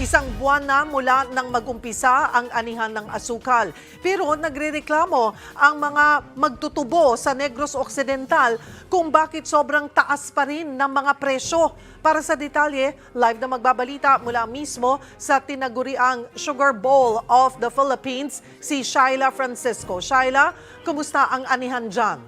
Isang buwan na mula nang magumpisa ang anihan ng asukal. Pero nagrereklamo ang mga magtutubo sa Negros Occidental kung bakit sobrang taas pa rin ng mga presyo. Para sa detalye, live na magbabalita mula mismo sa tinaguriang Sugar Bowl of the Philippines, si Shaila Francisco. Shaila, kumusta ang anihan dyan?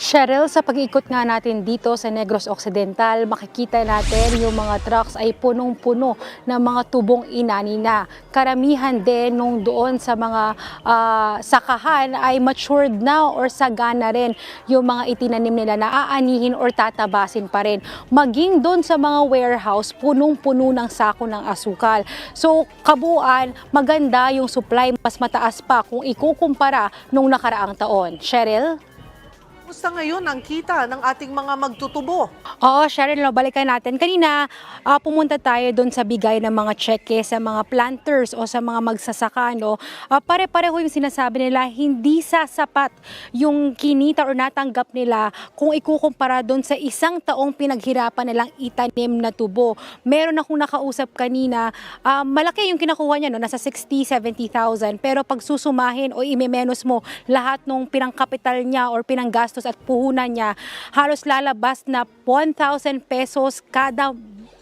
Cheryl, sa pag-ikot nga natin dito sa Negros Occidental, makikita natin yung mga trucks ay punong-puno ng mga tubong inani na. Karamihan din nung doon sa mga ah, sakahan ay matured na or sagana rin yung mga itinanim nila na aanihin or tatabasin pa rin. Maging doon sa mga warehouse, punong-puno ng sako ng asukal. So, kabuuan, maganda yung supply, mas mataas pa kung ikukumpara nung nakaraang taon. Cheryl? Kumusta ngayon ang kita ng ating mga magtutubo? Oo, Sharon, no, balikan natin. Kanina, ah, pumunta tayo doon sa bigay ng mga cheque sa mga planters o sa mga magsasaka. No? Ah, pare-pareho yung sinasabi nila, hindi sasapat yung kinita or natanggap nila kung ikukumpara doon sa isang taong pinaghirapan nilang itanim na tubo. Meron akong nakausap kanina, ah, malaki yung kinakuha niya, no? nasa 60, 70,000. Pero pag susumahin o imemenos mo lahat ng pinangkapital niya or pinanggastos at puhunan niya, halos lalabas na 1,000 pesos kada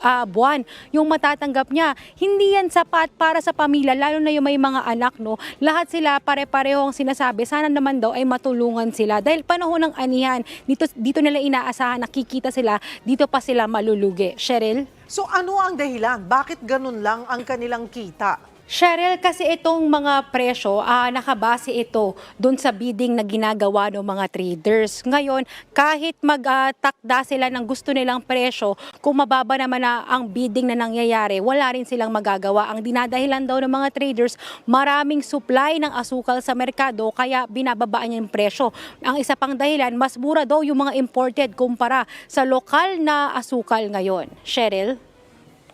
ah, buwan yung matatanggap niya. Hindi yan sapat para sa pamilya, lalo na yung may mga anak, no? Lahat sila pare-pareho ang sinasabi, sana naman daw ay matulungan sila. Dahil panahon ng anihan, dito, dito nila inaasahan, nakikita sila, dito pa sila malulugi. Cheryl? So ano ang dahilan? Bakit ganun lang ang kanilang kita? Cheryl, kasi itong mga presyo, ah, nakabase ito doon sa bidding na ginagawa ng mga traders. Ngayon, kahit magtakda sila ng gusto nilang presyo, kung mababa naman na ang bidding na nangyayari, wala rin silang magagawa. Ang dinadahilan daw ng mga traders, maraming supply ng asukal sa merkado, kaya binababaan niya yung presyo. Ang isa pang dahilan, mas mura daw yung mga imported kumpara sa lokal na asukal ngayon. Cheryl?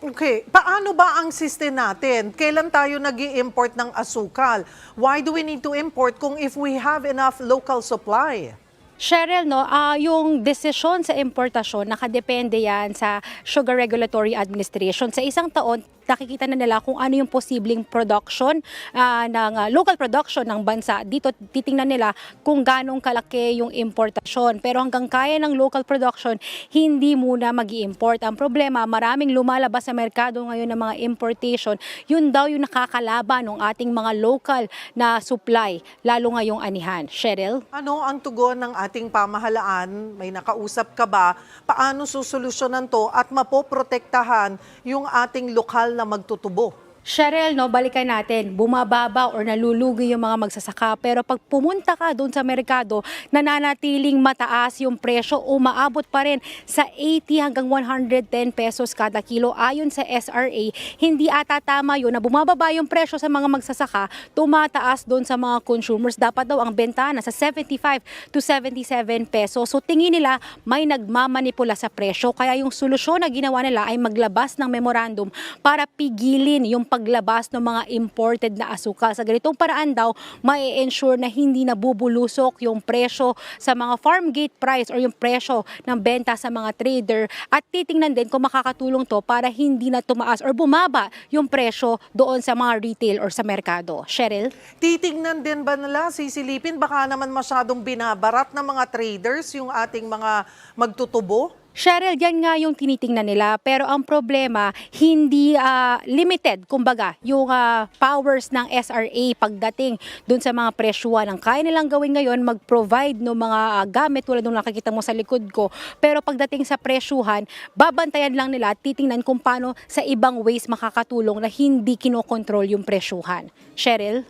Okay, paano ba ang system natin? Kailan tayo nag import ng asukal? Why do we need to import kung if we have enough local supply? Cheryl, no, ah, yung desisyon sa importasyon, nakadepende yan sa Sugar Regulatory Administration. Sa isang taon, nakikita na nila kung ano yung posibleng production ah, ng ah, local production ng bansa. Dito titingnan nila kung ganong kalaki yung importasyon. Pero hanggang kaya ng local production, hindi muna mag import Ang problema, maraming lumalabas sa merkado ngayon ng mga importation. Yun daw yung nakakalaban ng ating mga local na supply, lalo ngayong anihan. Cheryl? Ano ang tugon ng ating pamahalaan? May nakausap ka ba? Paano susolusyonan to at mapoprotektahan yung ating lokal na magtutubo? Cheryl, no, balikan natin, bumababa or nalulugi yung mga magsasaka. Pero pag pumunta ka doon sa merkado, nananatiling mataas yung presyo, umaabot pa rin sa 80 hanggang 110 pesos kada kilo. Ayon sa SRA, hindi ata tama yun na bumababa yung presyo sa mga magsasaka, tumataas doon sa mga consumers. Dapat daw ang bentana sa 75 to 77 pesos. So tingin nila may nagmamanipula sa presyo. Kaya yung solusyon na ginawa nila ay maglabas ng memorandum para pigilin yung paglabas ng mga imported na asukal. Sa ganitong paraan daw, mai-ensure na hindi nabubulusok yung presyo sa mga farm gate price or yung presyo ng benta sa mga trader at titingnan din kung makakatulong to para hindi na tumaas or bumaba yung presyo doon sa mga retail or sa merkado. Cheryl? Titignan din ba nila, sisilipin, baka naman masyadong binabarat ng mga traders yung ating mga magtutubo? Cheryl, yan nga yung tinitingnan nila. Pero ang problema, hindi ah, limited, kumbaga, yung ah, powers ng SRA pagdating dun sa mga presyuan. Ang kaya nilang gawin ngayon, mag-provide ng mga ah, gamit tulad ng nakikita mo sa likod ko. Pero pagdating sa presyuhan, babantayan lang nila at titingnan kung paano sa ibang ways makakatulong na hindi kinokontrol yung presyuhan. Cheryl?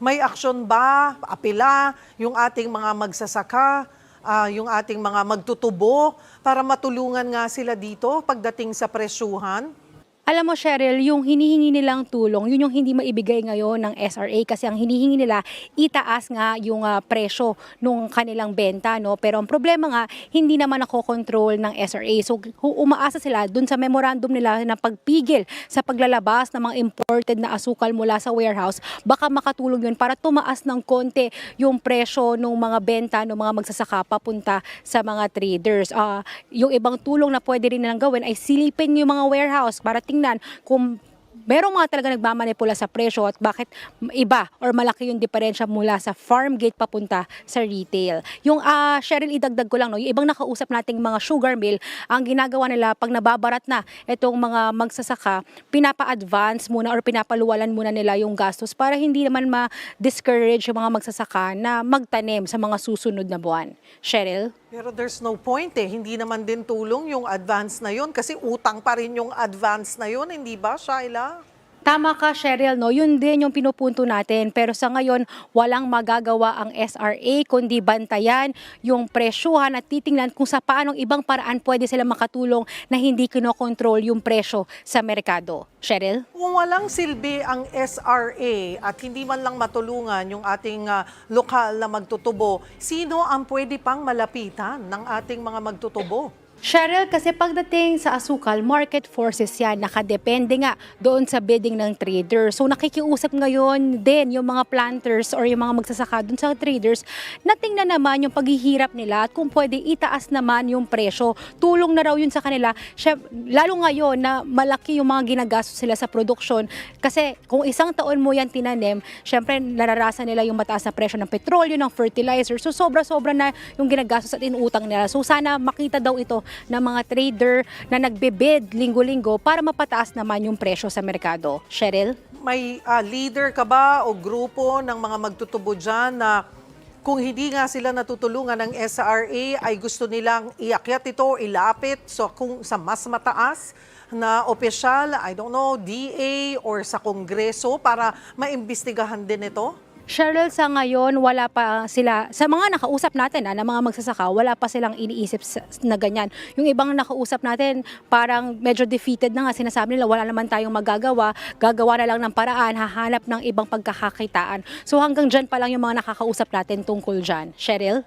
May aksyon ba, apila, yung ating mga magsasaka, ah, yung ating mga magtutubo para matulungan nga sila dito pagdating sa presyuhan? Alam mo, Cheryl, yung hinihingi nilang tulong, yun yung hindi maibigay ngayon ng SRA kasi ang hinihingi nila, itaas nga yung ah, presyo nung kanilang benta, no? Pero ang problema nga, hindi naman ako control ng SRA. So, umaasa sila dun sa memorandum nila na pagpigil sa paglalabas ng mga imported na asukal mula sa warehouse, baka makatulong yun para tumaas ng konti yung presyo ng mga benta ng mga magsasaka papunta sa mga traders. Ah, yung ibang tulong na pwede rin nilang gawin ay silipin yung mga warehouse para tingnan kung merong mga talaga nagmamanipula sa presyo at bakit iba or malaki yung diferensya mula sa farm gate papunta sa retail. Yung ah Cheryl, idagdag ko lang, no, yung ibang nakausap nating mga sugar mill, ang ginagawa nila pag nababarat na itong mga magsasaka, pinapa-advance muna or pinapaluwalan muna nila yung gastos para hindi naman ma-discourage yung mga magsasaka na magtanim sa mga susunod na buwan. Cheryl? Pero there's no point eh. Hindi naman din tulong yung advance na yun kasi utang pa rin yung advance na yun, hindi ba, Shaila? Tama ka, Cheryl, no? Yun din yung pinupunto natin. Pero sa ngayon, walang magagawa ang SRA kundi bantayan yung presyuhan at titingnan kung sa paanong ibang paraan pwede sila makatulong na hindi kinokontrol yung presyo sa merkado. Cheryl? Kung walang silbi ang SRA at hindi man lang matulungan yung ating ah, lokal na magtutubo, sino ang pwede pang malapitan ng ating mga magtutubo? Cheryl, kasi pagdating sa asukal, market forces yan, nakadepende nga doon sa bidding ng trader. So nakikiusap ngayon din yung mga planters or yung mga magsasaka doon sa traders na tingnan naman yung paghihirap nila at kung pwede itaas naman yung presyo. Tulong na raw yun sa kanila, Syem- lalo ngayon na malaki yung mga ginagastos sila sa produksyon. Kasi kung isang taon mo yan tinanim, syempre nararasa nila yung mataas na presyo ng petrolyo, ng fertilizer. So sobra-sobra na yung ginagastos at inuutang nila. So sana makita daw ito ng mga trader na nagbebid linggo-linggo para mapataas naman yung presyo sa merkado. Cheryl? May ah, leader ka ba o grupo ng mga magtutubo dyan na kung hindi nga sila natutulungan ng SRA ay gusto nilang iakyat ito, ilapit so kung sa mas mataas na opisyal, I don't know, DA or sa Kongreso para maimbestigahan din ito? Cheryl, sa ngayon, wala pa sila, sa mga nakausap natin, ah, na mga magsasaka, wala pa silang iniisip na ganyan. Yung ibang nakausap natin, parang medyo defeated na nga, sinasabi nila, wala naman tayong magagawa, gagawa na lang ng paraan, hahanap ng ibang pagkakakitaan. So hanggang dyan pa lang yung mga nakakausap natin tungkol dyan. Cheryl?